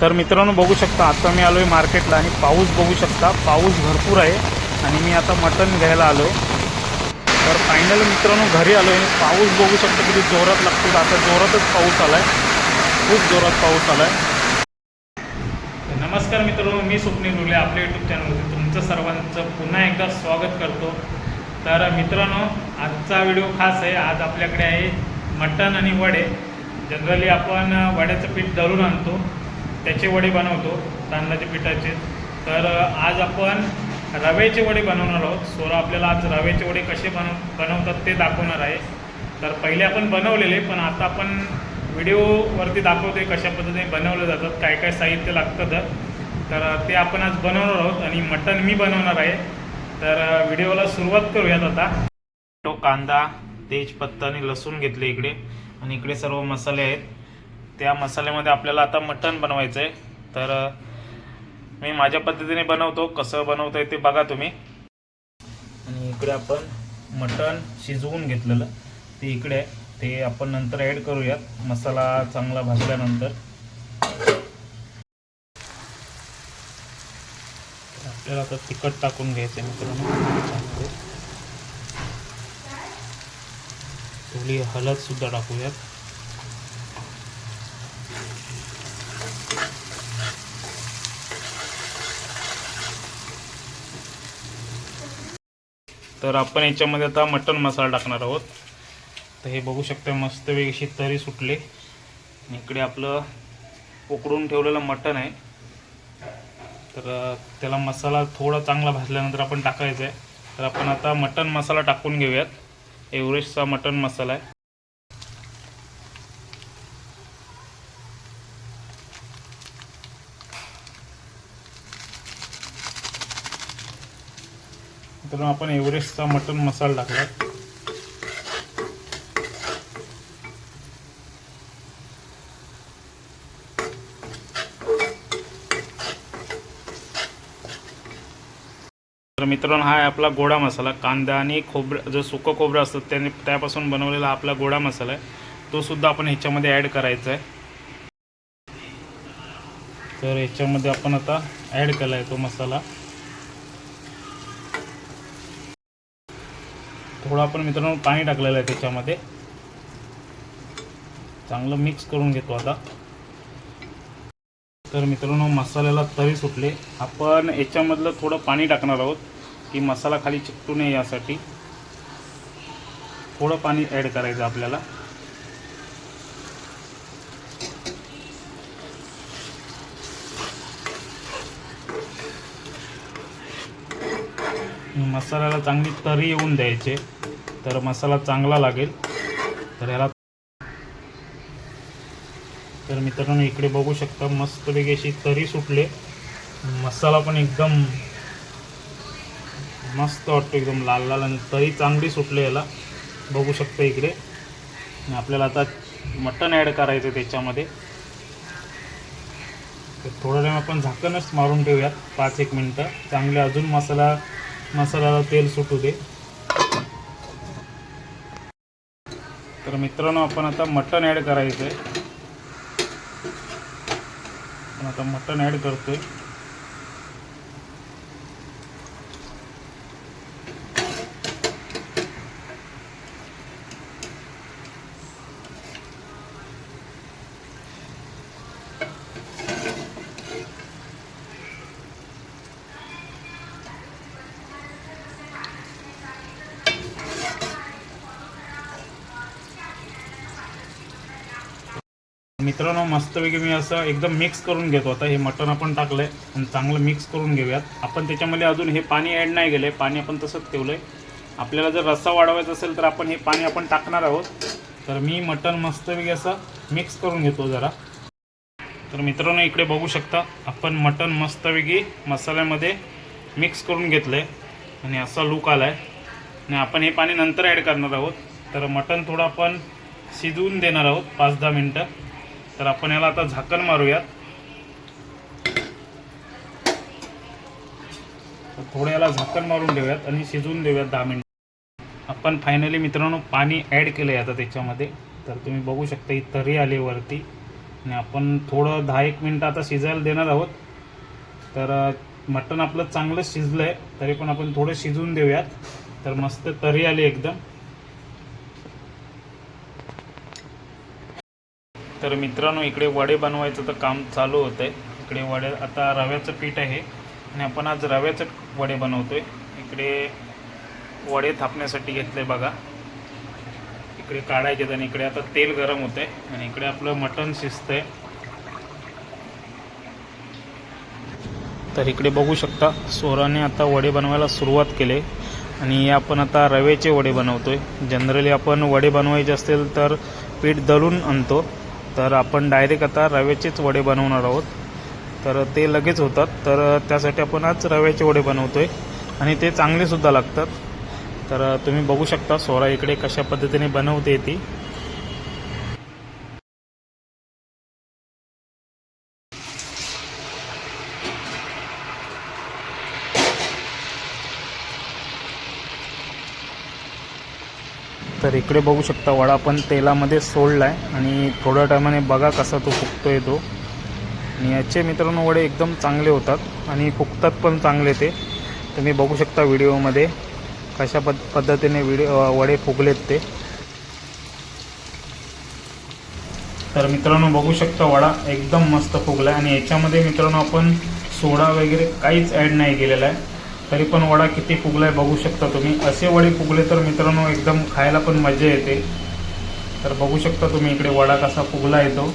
तर मित्रांनो बघू शकता आता मी आलो आहे मार्केटला आणि पाऊस बघू शकता. पाऊस भरपूर आहे आणि मी आता मटण घ्यायला आलो आहे तर फायनल मित्रांनो घरी आलो आहे पाऊस बघू शकता किती जोरात लागतो आता जोरातच पाऊस आला आहे खूप जोरात पाऊस आला आहे नमस्कार मित्रांनो मी स्वप्नील रुले आपल्या यूट्यूब चॅनलमध्ये तुमचं सर्वांचं पुन्हा एकदा स्वागत करतो. तर मित्रांनो आजचा व्हिडिओ खास आहे. आज आपल्याकडे आहे मटण आणि वडे. जनरली आपण वड्याचं पीठ दळून आणतो. त्याचे वडे बनवतो तांदळाच्या पिठाचे. तर आज आपण रव्याचे वडे बनवणार आहोत. सोरा आपल्याला आज रव्याचे वडे कसे बनव बनवतात ते दाखवणार आहे. तर पहिले आपण बनवलेले पण आता आपण व्हिडिओवरती दाखवतोय कशा पद्धतीने बनवले जातात काय काय साहित्य लागतं तर. तर ते आपण आज बनवणार आहोत आणि मटण मी बनवणार आहे. तर व्हिडिओला सुरुवात करूयात आता. तो कांदा तेजपत्ता आणि लसूण घेतले इकडे. आणि इकडे सर्व मसाले आहेत. त्या मसाल्यामध्ये आपल्याला आता मटण बनवायचं आहे तर मी माझ्या पद्धतीने बनवतो कसं बनवतो आहे ते बघा तुम्ही. आणि इकडे आपण मटण शिजवून घेतलेलं. ते इकडे आहे. ते आपण नंतर ॲड करूयात. मसाला चांगला भाजल्यानंतर. आपल्याला आता तिखट टाकून घ्यायचं आहे मित्रांनो थोडी हळद सुद्धा टाकूयात. तर आपण याच्यामध्ये आता मटन मसाला टाकणार आहोत. तर हे बघू शकता मस्त वेगशी तरी सुटले. इकडे आपलं उकडून ठेवलेलं मटण आहे. तर त्याला मसाला थोडा चांगला भाजल्यानंतर आपण टाकायचं आहे तर आपण आता मटन मसाला टाकून घेऊयात. एव्हरेस्टचा मटन मसाला आहे. तर आपण एव्हरेस्टचा मटन मसाला टाकला. तर मित्रांनो हा आहे आपला गोडा मसाला. कांदा आणि खोबरं जो सुकं खोबरं असतं त्याने त्यापासून बनवलेला आपला गोडा मसाला आहे. तो सुद्धा आपण ह्याच्यामध्ये ॲड करायचा आहे. तर ह्याच्यामध्ये आपण आता ॲड केला आहे तो मसाला. थोडं आपण मित्रांनो पाणी टाकलेलं आहे त्याच्यामध्ये. चांगलं मिक्स करून घेतो आता. तर मित्रांनो मसाल्याला तरी सुटले. आपण याच्यामधलं थोडं पाणी टाकणार आहोत की मसाला खाली चिकटू नये यासाठी. थोडं पाणी ॲड करायचं आपल्याला. मसाल्याला चांगली तरी येऊन द्यायचे. तर मसाला चांगला लागेल. तर याला तर मित्रांनो इकडे बघू शकता मस्तपैकी अशी तरी सुटले. मसाला पण एकदम मस्त वाटतो एकदम लाल लाल आणि तरी चांगली सुटले याला. बघू शकता इकडे. आपल्याला आता मटण ॲड करायचं त्याच्यामध्ये. तर थोडा टाईम आपण झाकणच मारून ठेवूयात पाच एक मिनटं. चांगले अजून मसाला मसाल्याला तेल सुटू दे. तर मित्रांनो आपण आता मटण ॲड करायचं आहे आपण आता मटण ॲड करतोय. मित्रांनो मस्तपैकी मी असं एकदम मिक्स करून घेतो. आता हे मटण आपण टाकलं आहे आणि चांगलं मिक्स करून घेऊयात. आपण त्याच्यामध्ये अजून हे पाणी ॲड नाही केलंय. पाणी आपण तसंच ठेवलं आहे आपल्याला जर रस्सा वाढवायचा असेल तर आपण हे पाणी आपण टाकणार आहोत. तर मी मटण मस्तपैकी असं मिक्स करून घेतो जरा. तर मित्रांनो इकडे बघू शकता आपण मटण मस्तपैकी मसाल्यामध्ये मिक्स करून घेतलं आहे आणि असा लूक आला आहे आणि आपण हे पाणी नंतर ॲड करणार आहोत. तर मटण थोडं आपण शिजवून देणार आहोत पाच दहा मिनटं. तर आपण याला आता झाकण मारूयात. थोडं याला झाकण मारून देऊयात आणि शिजवून देऊयात दहा मिनिट. आपण फायनली मित्रांनो पाणी ॲड केलं आहे आता त्याच्यामध्ये. तर तुम्ही बघू शकता ही तरी आली वरती आणि आपण थोडं दहा एक मिनटं आता शिजायला देणार आहोत. तर मटण आपलं चांगलं शिजलं आहे तरी पण आपण थोडं शिजवून देऊयात. तर मस्त तरी आली एकदम. तर मित्रांनो इकडे वडे बनवायचं तर काम चालू होतं आहे इकडे वडे आता रव्याचं पीठ आहे आणि आपण आज रव्याचं वडे बनवतो आहे इकडे वडे थापण्यासाठी घेतले बघा. इकडे काढायचे आणि इकडे आता तेल गरम होतं आहे आणि इकडे आपलं मटण शिजतं आहे तर इकडे बघू शकता सोराने आता वडे बनवायला सुरुवात केली आणि आपण आता रव्याचे वडे बनवतो आहे जनरली आपण वडे बनवायचे असतील तर पीठ दळून आणतो. तर आपण डायरेक्ट आता रव्याचेच वडे बनवणार आहोत. तर ते लगेच होतात. तर त्यासाठी आपण आज रव्याचे वडे बनवतोय. आणि ते चांगलेसुद्धा लागतात. तर तुम्ही बघू शकता सोरा इकडे कशा पद्धतीने बनवते ती. तर इकडे बघू शकता वडा पण तेलामध्ये सोडला आहे आणि थोड्या टायमाने बघा कसा तो फुगतोय तो. आणि याचे मित्रांनो वडे एकदम चांगले होतात आणि फुगतात पण चांगले ते. तुम्ही बघू शकता व्हिडिओमध्ये कशा पद पद्धतीने व्हिडिओ वडे फुगलेत ते. तर मित्रांनो बघू शकता वडा एकदम मस्त फुगला आहे आणि याच्यामध्ये मित्रांनो आपण सोडा वगैरे काहीच ॲड नाही केलेला आहे. तरी पण वडा किती फुगला आहे बघू शकता तुम्ही. असे वडे फुगले तर मित्रांनो एकदम खायला पण मजा येते. तर बघू शकता तुम्ही इकडे वडा कसा फुगला येतो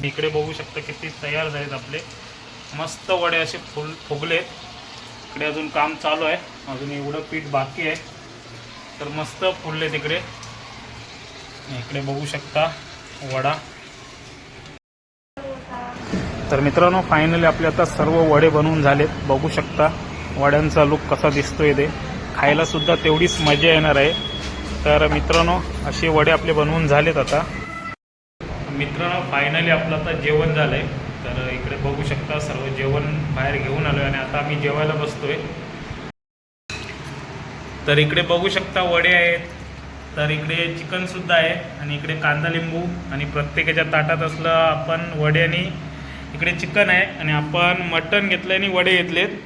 मी इकडे बघू शकता किती तयार झालेत आपले. मस्त वडे असे फुल फुगलेत इकडे अजून काम चालू आहे. अजून एवढं पीठ बाकी आहे. तर मस्त फुलले तिकडे. इकडे बघू शकता वडा. तर मित्रांनो फायनली आपले आता सर्व वडे बनवून झालेत. बघू शकता वड्यांचा लुक कसा दिसतोय ते. खायलासुद्धा तेवढीच मजा येणार आहे. तर मित्रांनो असे वडे आपले बनवून झालेत आता. मित्रांनो फायनली आपलं आता जेवण झालं आहे तर इकडे बघू शकता सर्व जेवण बाहेर घेऊन आलो आणि आता आम्ही जेवायला बसतोय. तर इकडे बघू शकता वडे आहेत. तर इकडे चिकनसुद्धा आहे आणि इकडे कांदा लिंबू आणि प्रत्येकाच्या ताटात असलं आपण वडे आणि इकडे चिकन आहे आणि आपण मटण घेतलं आणि वडे घेतलेत.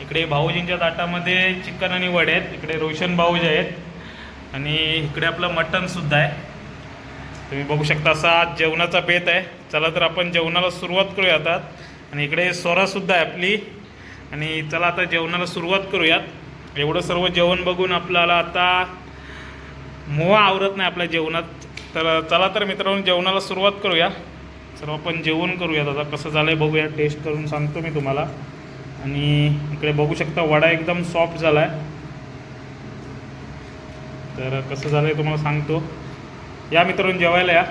इकडे भाऊजींच्या ताटामध्ये चिकन आणि वडे आहेत. इकडे रोशन भाऊजी आहेत. आणि इकडे आपलं मटणसुद्धा आहे. तुम्ही बघू शकता असा आज जेवणाचा बेत आहे. चला तर आपण जेवणाला सुरुवात करूया आता. आणि इकडे सोरासुद्धा आहे आपली. आणि चला आता जेवणाला सुरुवात करूयात. एवढं सर्व जेवण बघून आपल्याला आता मोहा आवरत नाही आपल्या जेवणात. तर चला तर मित्रांनो जेवणाला सुरुवात करूया. सर्व आपण जेवण करूयात आता. कसं झालं आहे बघूया. टेस्ट करून सांगतो मी तुम्हाला. आणि इकडे बघू शकता वडा एकदम सॉफ्ट झाला आहे तर कसं झालं आहे तुम्हाला सांगतो. या मित्रांनो जेवायला या.